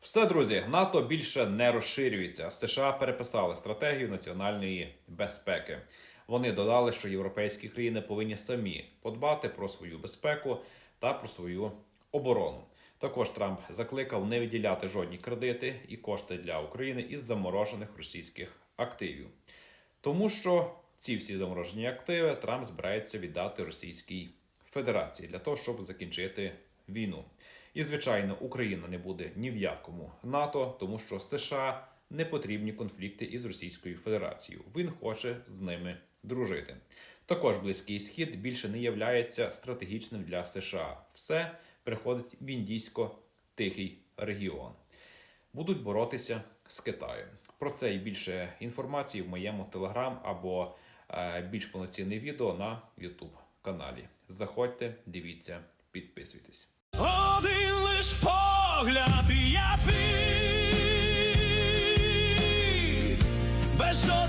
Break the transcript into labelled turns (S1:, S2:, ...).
S1: Все, друзі, НАТО більше не розширюється. США переписали стратегію національної безпеки. Вони додали, що європейські країни повинні самі подбати про свою безпеку та про свою оборону. Також Трамп закликав не виділяти жодні кредити і кошти для України із заморожених російських активів. Тому що ці всі заморожені активи Трамп збирається віддати Російській Федерації для того, щоб закінчити війну. І звичайно, Україна не буде ні в якому НАТО, тому що США не потрібні конфлікти із Російською Федерацією. Він хоче з ними дружити. Також Близький Схід більше не являється стратегічним для США. Все переходить в індійсько-тихий регіон будуть боротися з Китаєм. Про це і більше інформації в моєму телеграм або е, більш повноцінне відео на YouTube каналі. Заходьте, дивіться, підписуйтесь.
S2: Один лиш погляд, я твій. Без жодних